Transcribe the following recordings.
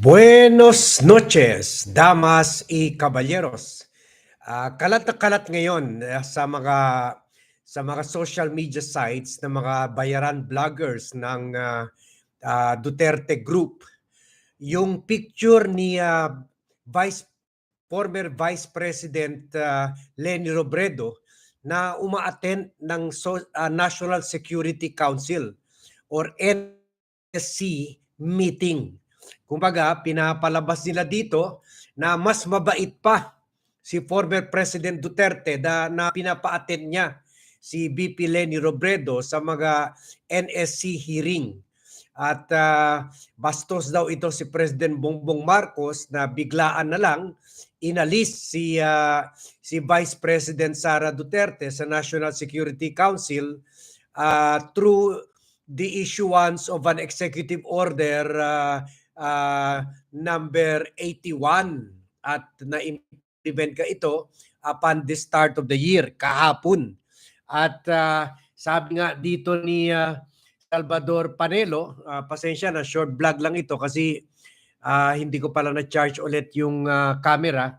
Buenos noches, damas y caballeros. Ah, kalat na kalat ngayon ah, sa mga sa mga social media sites ng mga bayaran vloggers ng ah, ah, Duterte Group yung picture ni ah, Vice former Vice President ah, Leni Robredo na umaattend ng so- ah, National Security Council or NSC meeting. Kumbaga, pinapalabas nila dito na mas mabait pa si former President Duterte da, na pinapa-attend niya si BP Leni Robredo sa mga NSC hearing. At ah, bastos daw ito si President Bongbong Marcos na biglaan na lang inalis si ah, si Vice President Sara Duterte sa National Security Council ah, through the issuance of an executive order ah, ah, number 81 at na-implement ka ito upon the start of the year kahapon. At ah, sabi nga dito ni ah, Salvador Panelo, ah, pasensya na short vlog lang ito kasi ah, hindi ko pala na-charge ulit yung ah, camera.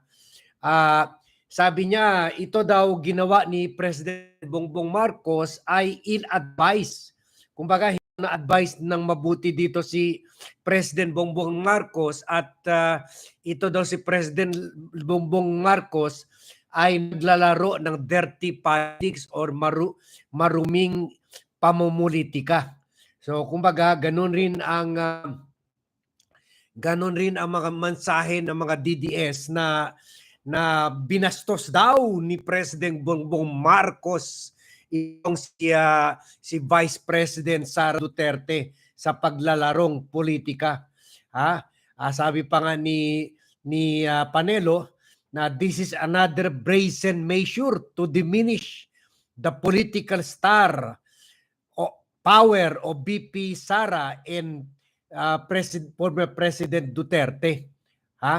Ah, sabi niya, ito daw ginawa ni President Bongbong Marcos ay ill-advised. Kumbaga, hindi na-advise ng mabuti dito si President Bongbong Marcos at ah, ito daw si President Bongbong Marcos ay naglalaro ng dirty politics or maru maruming pamumulitika. So kumbaga ganun rin ang ah, ganun rin ang mga mensahe ng mga DDS na na binastos daw ni President Bongbong Marcos itong si, ah, si Vice President Sara Duterte sa paglalarong politika. Ha? Ah, sabi pa nga ni ni ah, Panelo na this is another brazen measure to diminish the political star o power of BP Sara and ah, President former President Duterte. Ha?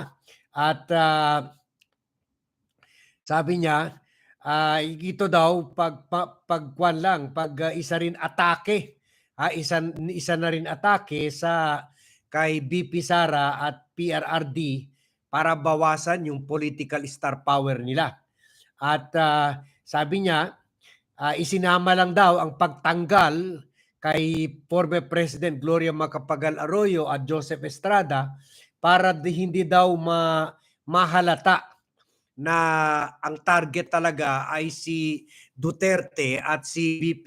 At ah, sabi niya, ah, ito daw pag pa, pagkuan lang, pag ah, isa rin atake, ha, isa, isa na rin atake sa kay BP Sara at PRRD para bawasan yung political star power nila. At ah, sabi niya, ah, isinama lang daw ang pagtanggal kay former President Gloria Macapagal Arroyo at Joseph Estrada para di, hindi daw ma, mahalata na ang target talaga ay si Duterte at si VP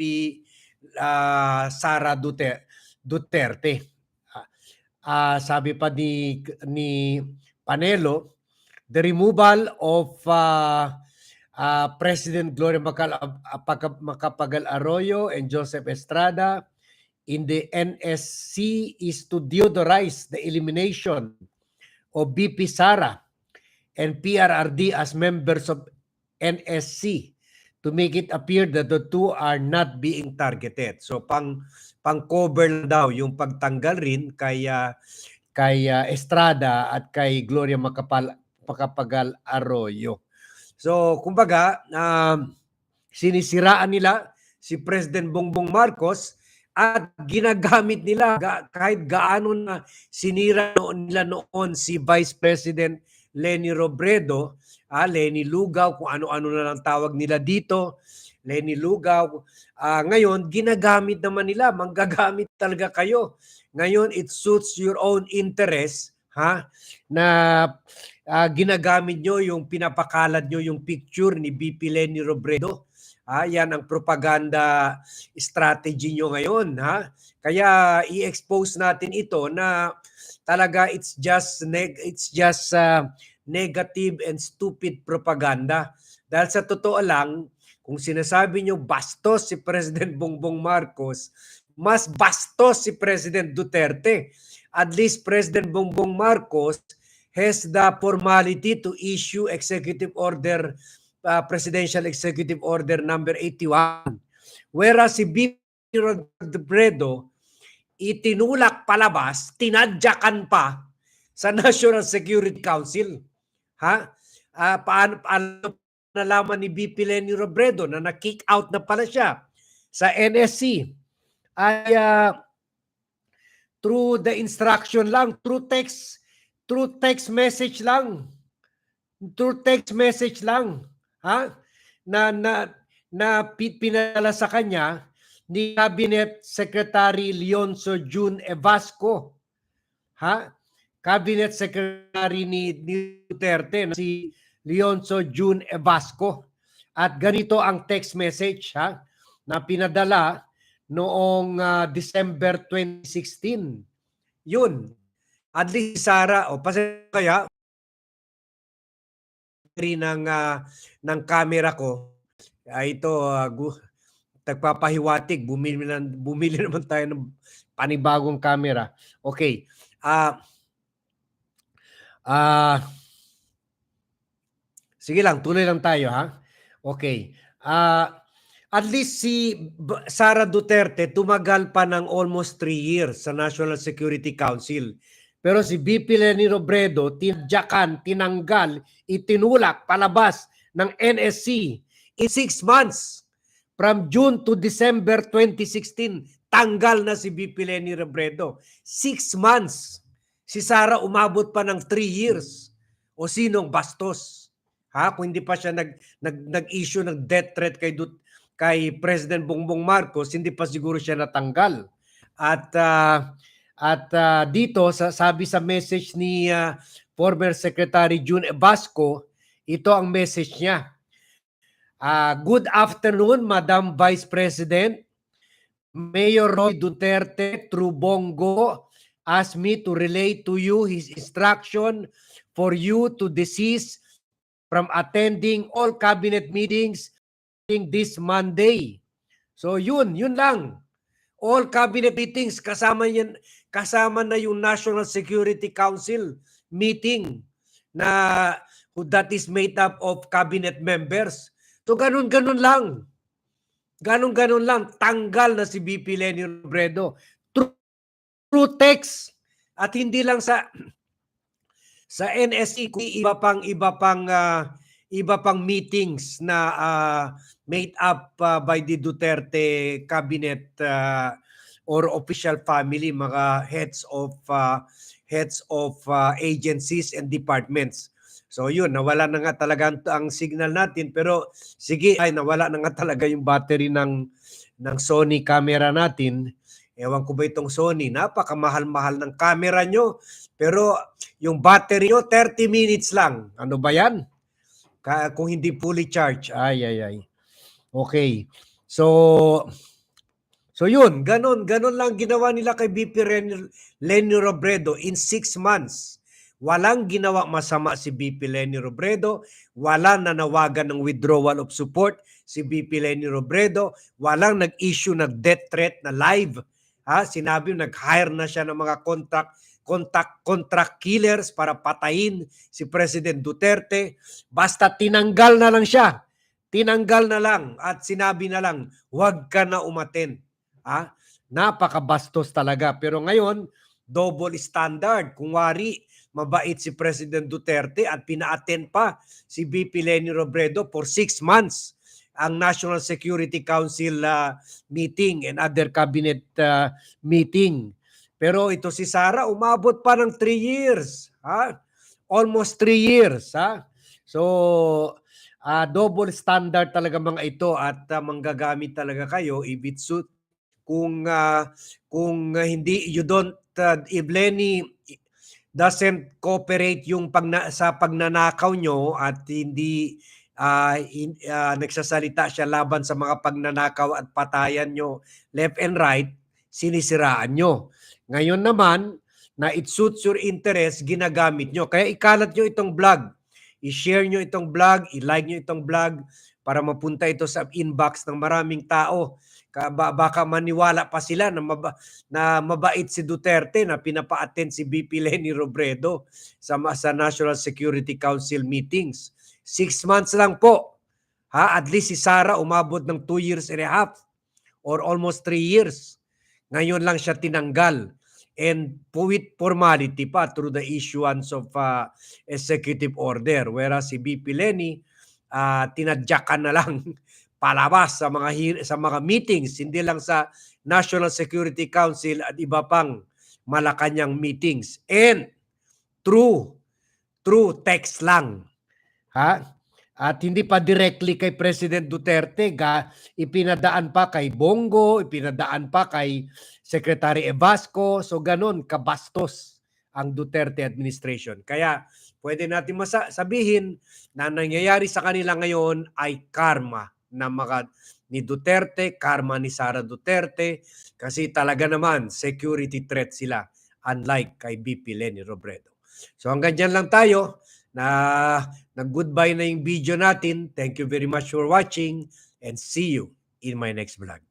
ah, Sara Duterte. Duterte. Ah, sabi pa ni ni Panelo, the removal of ah, ah, President Gloria Macal- Macapagal Arroyo and Joseph Estrada in the NSC is to deodorize the elimination of BP Sara and PRRD as members of NSC to make it appear that the two are not being targeted. So pang pang-cover lang daw yung pagtanggal rin kay ah, kay ah, Estrada at kay Gloria Macapal Macapagal Arroyo. So kumbaga um, sinisiraan nila si President Bongbong Marcos at ginagamit nila kahit gaano na sinira noon nila noon si Vice President Leni Robredo, ah, Leni Lugaw, kung ano-ano na lang tawag nila dito, Leni Lugaw. Ah, ngayon, ginagamit naman nila, manggagamit talaga kayo. Ngayon, it suits your own interest, ha? Na ah, ginagamit nyo yung pinapakalat nyo yung picture ni BP Leni Robredo. Ah, yan ang propaganda strategy nyo ngayon, ha? Kaya i-expose natin ito na talaga it's just neg it's just uh, negative and stupid propaganda. Dahil sa totoo lang, kung sinasabi nyo bastos si President Bongbong Marcos, mas bastos si President Duterte. At least President Bongbong Marcos has the formality to issue executive order uh, presidential executive order number 81. Whereas si BP Robredo itinulak palabas, tinadyakan pa sa National Security Council. Ha? Ah, paano, paano nalaman ni BP Lenny Robredo na na-kick out na pala siya sa NSC? Ay ah, through the instruction lang, through text, through text message lang. Through text message lang. Ha? Na na na pi- pinadala sa kanya ni Cabinet Secretary Leonzo June Evasco. Ha? Cabinet Secretary ni, ni Duterte na si Leonzo June Evasco. At ganito ang text message ha na pinadala noong ah, December 2016. Yun. At least Sara, o pasensya kaya rin ng ah, ng camera ko. ay ito ah, gu- nagpapahiwatig bumili na, bumili naman tayo ng panibagong camera. Okay. Ah ah Sige lang, tuloy lang tayo ha. Okay. Ah at least si Sara Duterte tumagal pa ng almost three years sa National Security Council. Pero si BP Leni Robredo, tinadyakan, tinanggal, itinulak, palabas ng NSC in six months. From June to December 2016, tanggal na si BP Leni Robredo. Six months. Si Sara umabot pa ng three years. O sinong bastos? Ha? Kung hindi pa siya nag, nag, nag-issue ng death threat kay, Dut, kay President Bongbong Marcos, hindi pa siguro siya natanggal. At ah, at ah, dito sa sabi sa message ni ah, former Secretary June Ebasco, ito ang message niya. Ah, good afternoon, Madam Vice President. Mayor Roy Duterte through Bongo asked me to relay to you his instruction for you to desist from attending all cabinet meetings this Monday. So yun, yun lang. All cabinet meetings kasama yan, kasama na yung National Security Council meeting na that is made up of cabinet members. So ganun-ganun lang. Ganun-ganun lang. Tanggal na si BP Lenny Robredo. Through, through text. At hindi lang sa sa NSE iba pang iba pang ah, iba pang meetings na ah, made up ah, by the Duterte cabinet ah, or official family mga heads of ah, heads of ah, agencies and departments. So yun, nawala na nga talaga ang signal natin pero sige ay nawala na nga talaga yung battery ng ng Sony camera natin. Ewan ko ba itong Sony, napakamahal-mahal ng camera nyo. Pero yung battery nyo, 30 minutes lang. Ano ba yan? Ka- kung hindi fully charged. Ay, ay, ay. Okay. So, so yun, ganun, ganun lang ginawa nila kay BP Ren- Lenny Robredo in six months. Walang ginawa masama si BP Lenny Robredo, walang nanawagan ng withdrawal of support si BP Lenny Robredo, walang nag-issue ng death threat na live. Ha, sinabi nag-hire na siya ng mga contact contact contract killers para patayin si President Duterte. Basta tinanggal na lang siya. Tinanggal na lang at sinabi na lang, huwag ka na umaten. Ha? Napakabastos talaga. Pero ngayon, double standard. Kung wari, mabait si President Duterte at pina-attend pa si BP Lenny Robredo for six months ang National Security Council ah, meeting and other cabinet ah, meeting. Pero ito si Sara, umabot pa ng 3 years. Ha? Almost 3 years. Ha? So, ah, double standard talaga mga ito at ah, manggagamit talaga kayo if it suit kung ah, kung ah, hindi you don't uh, if Lenny doesn't cooperate yung pag sa pagnanakaw nyo at hindi ah, in- ah, nagsasalita siya laban sa mga pagnanakaw at patayan nyo left and right, sinisiraan nyo. Ngayon naman, na it suits your interest, ginagamit nyo. Kaya ikalat nyo itong vlog. I-share nyo itong vlog, i-like nyo itong vlog para mapunta ito sa inbox ng maraming tao. Ka- ba- Baka maniwala pa sila na, maba- na mabait si Duterte na pinapa-attend si BP Lenny Robredo sa, sa National Security Council meetings. Six months lang po. Ha? At least si Sara umabot ng two years and a half or almost three years. Ngayon lang siya tinanggal and with formality pa through the issuance of uh, executive order. Whereas si BP Lenny, uh, tinadyakan na lang palabas sa mga sa mga meetings, hindi lang sa National Security Council at iba pang Malacanang meetings. And True. True text lang. Ha? At hindi pa directly kay President Duterte, ga, ipinadaan pa kay Bongo, ipinadaan pa kay Secretary Evasco, so ganun, kabastos ang Duterte administration. Kaya pwede natin sabihin na nangyayari sa kanila ngayon ay karma na mga ni Duterte, karma ni Sara Duterte, kasi talaga naman security threat sila unlike kay BP Lenny Robredo. So hanggang dyan lang tayo na nag-goodbye na yung video natin. Thank you very much for watching and see you in my next vlog.